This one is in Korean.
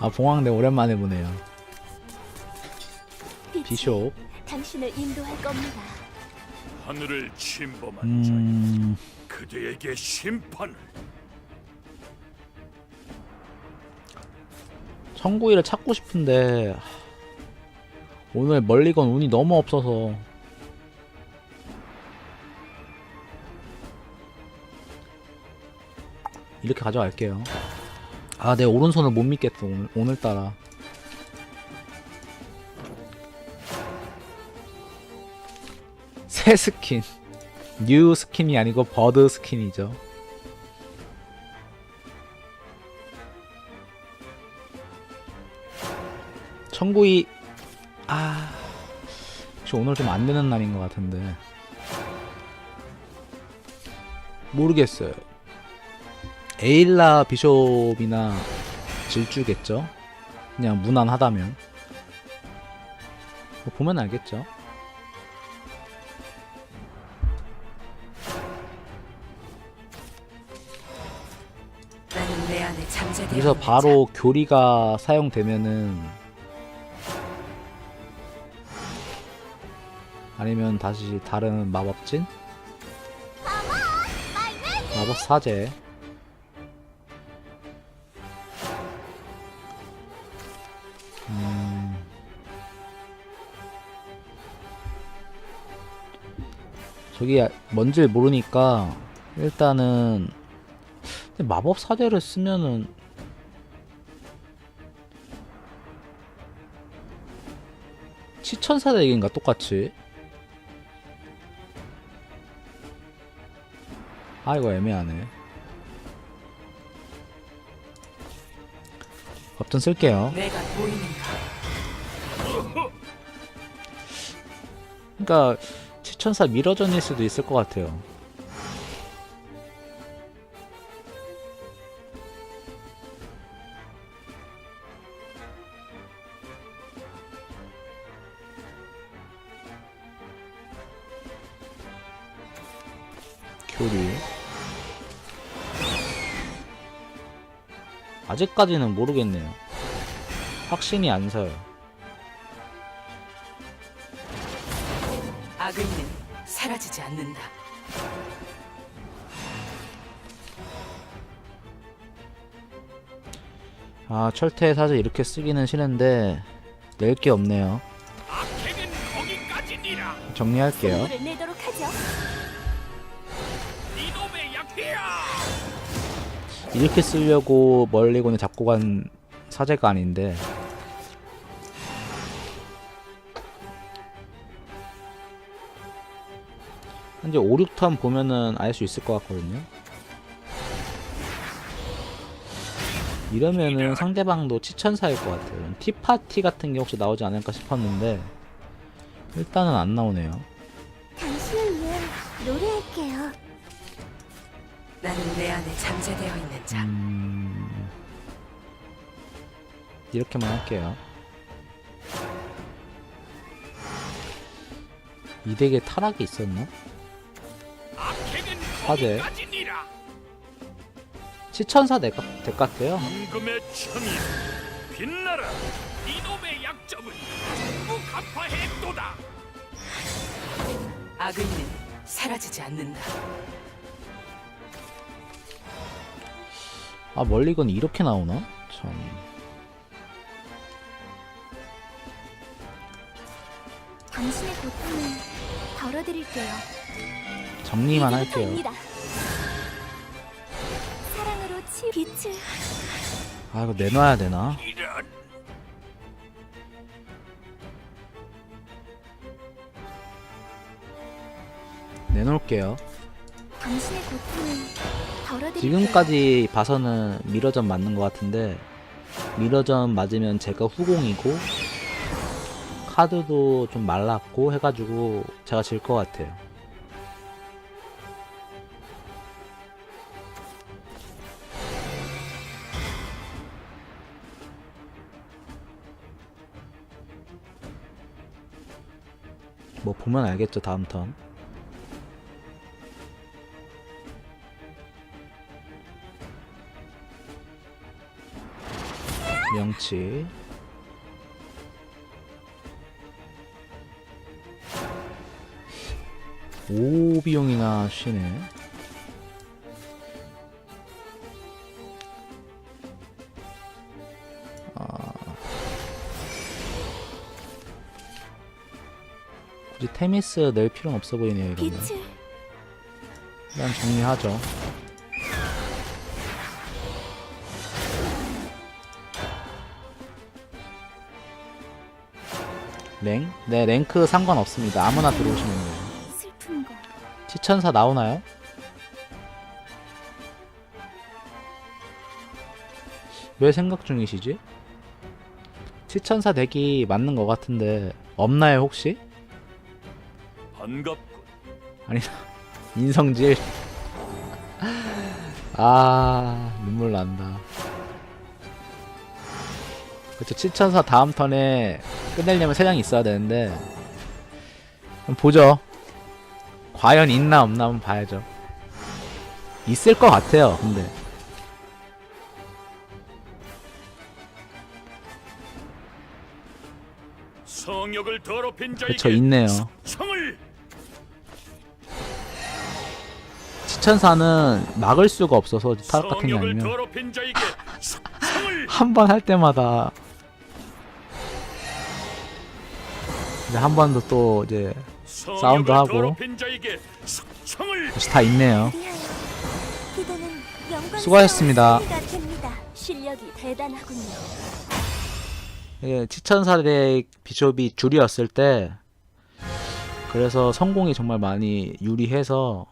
아 봉황대 오랜만에 보네요. 비숍. 당신을 인도할 겁니다. 하늘을 침범한 자음 그대에게 심판을 청구이를 찾고 싶은데 하, 오늘 멀리건 운이 너무 없어서 이렇게 가져갈게요. 아, 내 오른손을 못 믿겠어 오늘 오늘따라. 새 스킨, 뉴 스킨이 아니고 버드 스킨이죠. 청구이 아 혹시 오늘 좀 안 되는 날인 것 같은데 모르겠어요. 에일라 비숍이나 질주겠죠. 그냥 무난하다면 뭐 보면 알겠죠. 여기서 바로 교리가 사용되면은 아니면 다시 다른 마법진? 마법 사제 저기 뭔지 모르니까 일단은 마법 사제를 쓰면은 치천사대 얘기인가 똑같이? 아 이거 애매하네. 법전 쓸게요. 그러니까 치천사 미러전일 수도 있을 것 같아요. 교리. 아직까지는 모르겠네요. 확신이 안 서요 악의는 사라지지 않는다. 아 철퇴 사제 이렇게 쓰기는 싫은데 낼 게 없네요. 악행은 거기까지니라. 정리할게요. 승부를 내도록 하죠. 이놈의 약해야! 이렇게 쓰려고 멀리건에 잡고 간 사제가 아닌데 현재 5, 6턴 보면은 알 수 있을 것 같거든요 이러면은 상대방도 치천사일 것 같아요 티파티 같은 게 혹시 나오지 않을까 싶었는데 일단은 안 나오네요 당신을 위해 노래할게요. 나는 내 안에 잠재되어 있는 자 음... 이렇게만 할게요. 이 덱에 타락이 있었나? 거기까지니라 치천사 덱, 덱 같아요. 임금의 청이 빛나라 이놈의 약점은 전부 간파했도다 악의는 사라지지 않는다 아 멀리건 이렇게 나오나? 참. 당신의 고통을 덜어드릴게요. 정리만 할게요. 아 이거 내놔야 되나? 내놓을게요. 지금까지 봐서는 미러전 맞는 것 같은데 미러전 맞으면 제가 후공이고 카드도 좀 말랐고 해가지고 제가 질 것 같아요. 뭐 보면 알겠죠 다음 턴. 명치 오 비용이나 쉬네 굳이 테미스 낼 필요는 없어 보이네요 빛을 일단 정리하죠 랭? 네 랭크 상관없습니다 아무나 들어오시면 돼요 치천사 나오나요? 왜 생각 중이시지? 치천사 덱이 맞는 것 같은데 없나요 혹시? 반갑군. 아니 인성질. 아 눈물 난다. 그쵸 치천사 다음 턴에 끝내려면 세 장이 있어야 되는데 그럼 보죠. 과연 있나 없나 한번 봐야죠. 있을 것 같아요 근데. 성역을 더럽힌 자에게 그쵸 있네요. 성을 치천사는 막을 수가 없어서 타락 같은 게 아니면 한 번 할 때마다 이제 한 번도 또 이제 사운드 하고. 역시 다 있네요 수고하셨습니다. 예, 치천사대 비숍이 줄이었을 때 그래서 성공이 정말 많이 유리해서